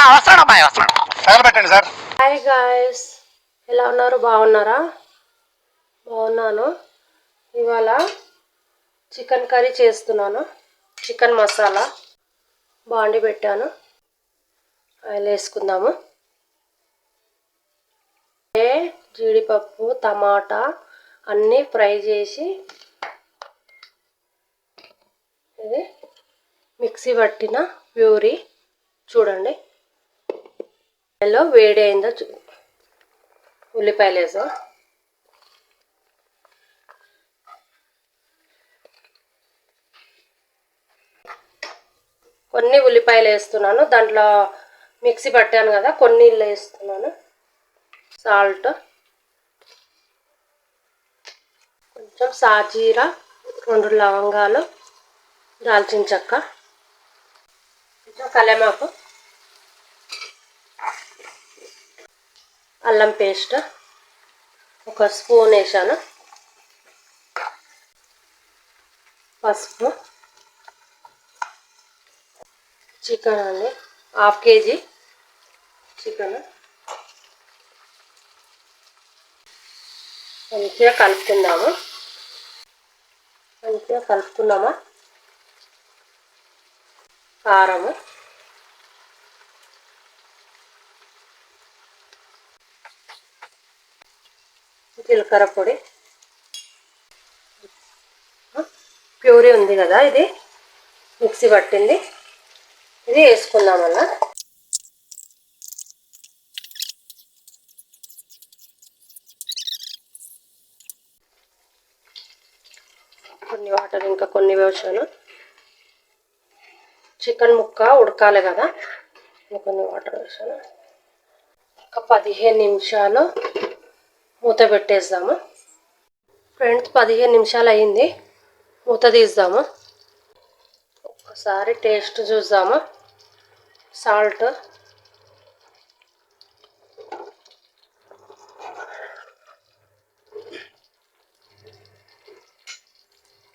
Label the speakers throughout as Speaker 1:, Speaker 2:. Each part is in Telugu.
Speaker 1: వస్తాడు అమ్మాయి వస్తాడు
Speaker 2: తగలబెట్టండి సార్.
Speaker 3: Hi guys. ఎలా ఉన్నారు? బాగున్నారా? బాగున్నాను. ఇవాళ చికెన్ కర్రీ చేస్తున్నాను. చికెన్ మసాలా. బాండి పెట్టాను. ఆయిల్ వేసుకుందాము. ఏ జీడిపప్పు టమాటా అన్నీ ఫ్రై చేసి ఇది మిక్సీ పట్టిన ప్యూరీ. చూడండి. ఆయిల్లో వేడి అయిందో చూ ఉల్లిపాయలు వేసాం కొన్ని ఉల్లిపాయలు వేస్తున్నాను దాంట్లో మిక్సీ పట్టాను కదా కొన్ని ఇల్లు వేస్తున్నాను. సాల్ట్ కొంచెం సాజీరా రెండు లవంగాలు దాల్చిన చెక్క కొంచెం కలెమాకు అల్లం పేస్ట్ ఒక స్పూన్ వేసాను. పసుపు చికెన్ అండి హాఫ్ కేజీ చికెన్. మంచిగా కలుపుకుందాము. మంచిగా కలుపుకున్నామా? కారము. జీలకర్ర పొడి. ప్యూరీ ఉంది కదా ఇది. మిక్సీ పట్టింది. ఇది వేసుకుందాం అలా కొన్ని వాటర్ ఇంకా కొన్ని వేసాను. చికెన్ ముక్క ఉడకాలి కదా. కొన్ని వాటర్ వేసాను. ఒక పదిహేను నిమిషాలు మూత పెట్టేద్దాము? ఫ్రెండ్స్ పదిహేను నిమిషాలు అయింది మూత తీద్దాము? ఒకసారి టేస్ట్ చూద్దాము? సాల్ట్.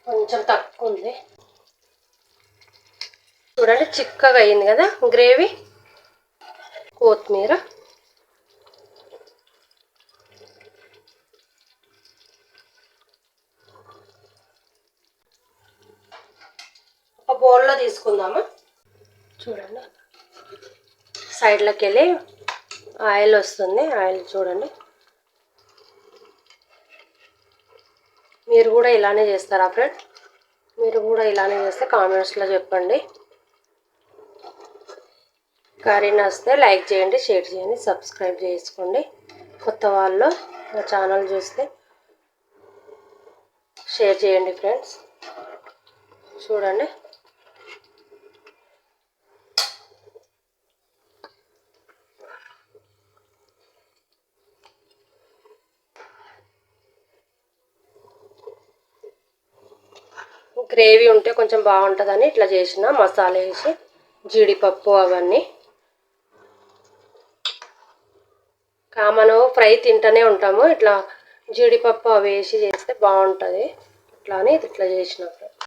Speaker 3: కొంచెం తక్కువ ఉంది చూడండి చిక్కగా అయింది కదా గ్రేవీ. కొత్తిమీర ఒక బౌల్లో తీసుకుందాము? చూడండి. సైడ్లోకి వెళ్ళి ఆయిల్ వస్తుంది. ఆయిల్ చూడండి. మీరు కూడా ఇలానే చేస్తారా ఫ్రెండ్? మీరు కూడా ఇలానే చేస్తే కామెంట్స్లో చెప్పండి. కర్రీ నస్తే లైక్ చేయండి షేర్ చేయండి సబ్స్క్రైబ్ చేసుకోండి. కొత్త వాళ్ళు నా ఛానల్ చూస్తే షేర్ చేయండి ఫ్రెండ్స్. చూడండి. గ్రేవీ ఉంటే కొంచెం బాగుంటుందని ఇట్లా చేసిన మసాలా వేసి జీడిపప్పు అవన్నీ. కామను ఫ్రై తింటూనే ఉంటాము. ఇట్లా జీడిపప్పు అవి వేసి చేస్తే బాగుంటుంది. ఇట్లా అని ఇది ఇట్లా చేసినప్పుడు